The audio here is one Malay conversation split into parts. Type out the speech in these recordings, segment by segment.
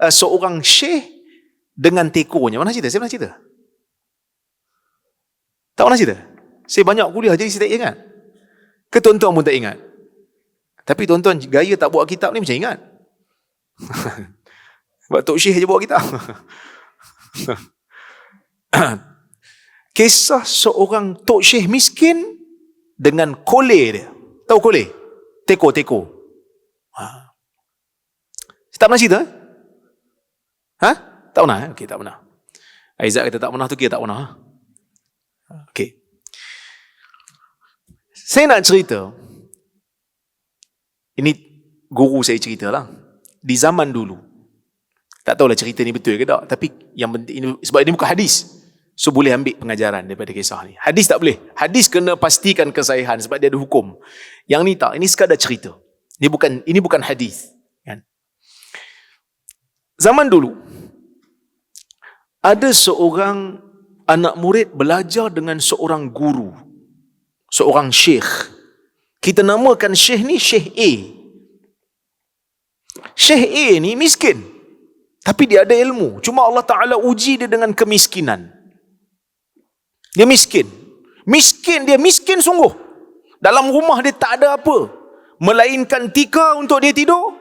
uh, seorang syekh dengan tekonya. Mana cerita? Saya pernah cerita. Tak pernah cerita? Saya banyak kuliah jadi saya tak ingat. Ke tuan-tuan pun tak ingat? Tapi tuan-tuan gaya tak buat kitab ni macam ingat. Sebab Tok Syekh je buat kitab. Kisah seorang Tok Syekh miskin dengan kole dia. Tahu kole? Teko-teko. Ha. Tak pernah cerita? Ha? Tak pernah? Eh? Okey, tak pernah. Aizat kata tak pernah tu kira tak pernah. Okey. Saya nak cerita. Ini guru saya cerita lah. Di zaman dulu. Tak tahulah cerita ni betul ke tak. Tapi yang penting, ini, sebab ini bukan hadis. So boleh ambil pengajaran daripada kisah ni. Hadis tak boleh. Hadis kena pastikan kesahihan sebab dia ada hukum. Yang ni tak. Ini sekadar cerita. Ini bukan ini bukan hadis. Kan? Zaman dulu, ada seorang anak murid belajar dengan seorang guru. Seorang syekh. Kita namakan syekh ni Syekh A. Syekh A ni miskin. Tapi dia ada ilmu. Cuma Allah Ta'ala uji dia dengan kemiskinan. Dia miskin. Miskin, dia miskin sungguh. Dalam rumah dia tak ada apa. Melainkan tika untuk dia tidur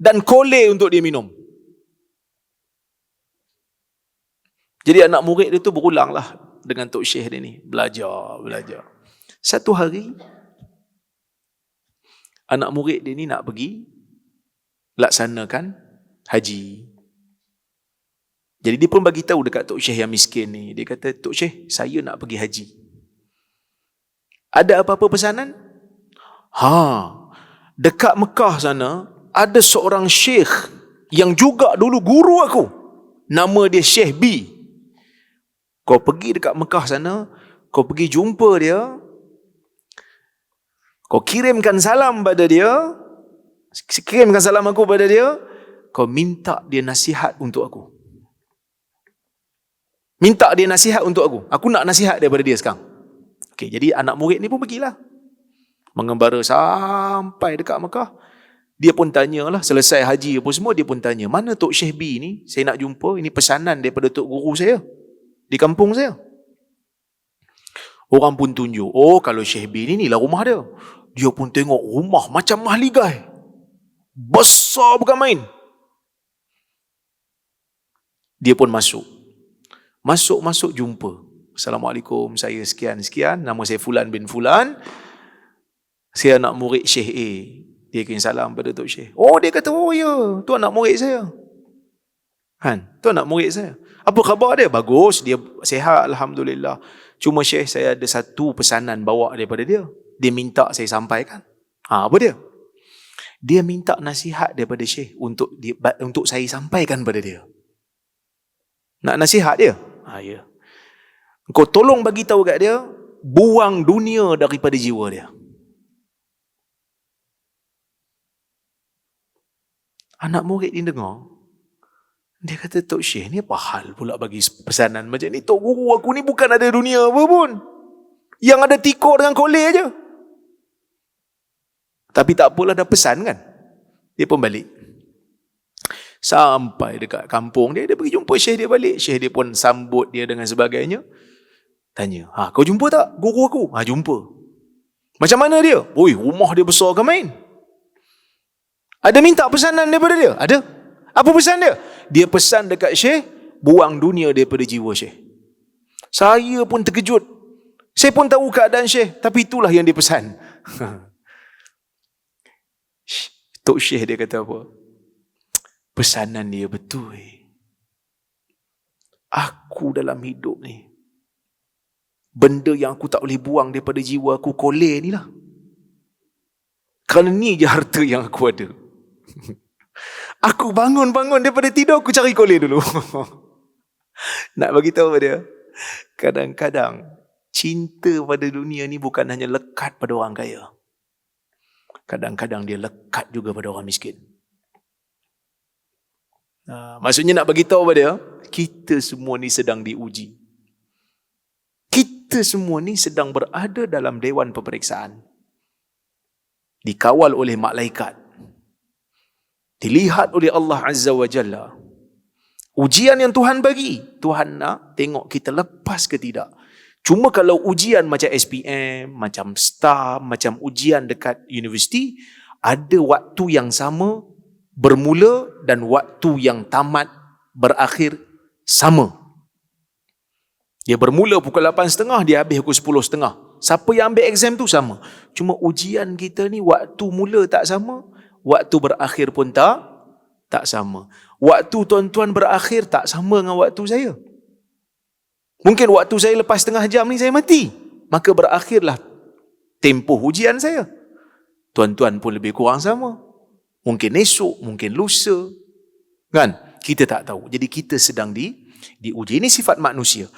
dan kole untuk dia minum. Jadi anak murid dia tu berulang lah dengan Tok Syekh dia ni. Belajar, belajar. Satu hari, anak murid dia ni nak pergi laksanakan haji. Jadi dia pun bagi tahu dekat Tok Syekh yang miskin ni. Dia kata, Tok Syekh, saya nak pergi haji. Ada apa-apa pesanan? Ha, dekat Mekah sana, ada seorang syekh yang juga dulu guru aku. Nama dia Syekh B. Kau pergi dekat Mekah sana, kau pergi jumpa dia, kau kirimkan salam pada dia, kirimkan salam aku pada dia, kau minta dia nasihat untuk aku. Minta dia nasihat untuk aku. Aku nak nasihat daripada dia sekarang. Okey, jadi anak murid ni pun pergilah. Mengembara sampai dekat Mekah. Dia pun tanyalah, selesai haji apa semua, dia pun tanya, mana Tok Syekh B ni? Saya nak jumpa, ini pesanan daripada Tok Guru saya. Di kampung saya. Orang pun tunjuk, oh kalau Syekh B ni, inilah rumah dia. Dia pun tengok rumah macam mahligai. Besar bukan main. Dia pun masuk. Masuk-masuk jumpa. Assalamualaikum, saya sekian-sekian. Nama saya Fulan bin Fulan. Saya anak murid Syekh A. Dia kirim salam pada Tok Syekh. Oh, dia kata, oh ya, tu anak murid saya. Han, tu anak murid saya. Apa khabar dia? Bagus, dia sehat, Alhamdulillah. Cuma Syekh, saya ada satu pesanan bawa daripada dia. Dia minta saya sampaikan. Ha, apa dia? Dia minta nasihat daripada Syekh untuk dia, untuk saya sampaikan pada dia. Nak nasihat dia? Ha, ya. Kau tolong bagi tahu kat dia, buang dunia daripada jiwa dia. Anak murid ni dengar, dia kata, Tok Syekh ni apa hal pula bagi pesanan macam ni? Tok Guru aku ni bukan ada dunia apa pun. Yang ada tikor dengan kolej aja. Tapi tak apalah dah pesan kan. Dia pun balik. Sampai dekat kampung dia, dia pergi jumpa Syekh dia balik. Syekh dia pun sambut dia dengan sebagainya. Tanya, ha, kau jumpa tak guru aku? Ha, jumpa. Macam mana dia? Oi, rumah dia besar ke main? Ada minta pesanan daripada dia? Ada. Apa pesan dia? Dia pesan dekat Syekh, buang dunia daripada jiwa Syekh. Saya pun terkejut. Saya pun tahu keadaan Syekh, tapi itulah yang dia pesan. Tok Syekh dia kata apa? pesanan dia betul. Aku dalam hidup ni, benda yang aku tak boleh buang daripada jiwa aku, kole ni lah. Kerana ni je harta yang aku ada. aku bangun-bangun daripada tidur, aku cari kole dulu. Nak bagi tahu pada dia, kadang-kadang cinta pada dunia ni bukan hanya lekat pada orang kaya. Kadang-kadang dia lekat juga pada orang miskin. Maksudnya nak bagi tahu pada dia, kita semua ni sedang diuji. Kita semua ni sedang berada dalam dewan peperiksaan. Dikawal oleh malaikat. Dilihat oleh Allah Azza wa Jalla. Ujian yang Tuhan bagi, Tuhan nak tengok kita lepas ke tidak. Cuma kalau ujian macam SPM, macam STAR, macam ujian dekat universiti, ada waktu yang sama bermula dan waktu yang tamat berakhir sama. Dia bermula pukul 8.30, dia habis pukul 10.30. Siapa yang ambil exam tu sama. Cuma ujian kita ni waktu mula tak sama, waktu berakhir pun tak tak sama. Waktu tuan-tuan berakhir tak sama dengan waktu saya. Mungkin waktu saya lepas setengah jam ni saya mati. Maka berakhirlah tempoh ujian saya. Tuan-tuan pun lebih kurang sama. Mungkin esok, mungkin lusa. Kan? Kita tak tahu. Jadi kita sedang di diuji. Ini sifat manusia.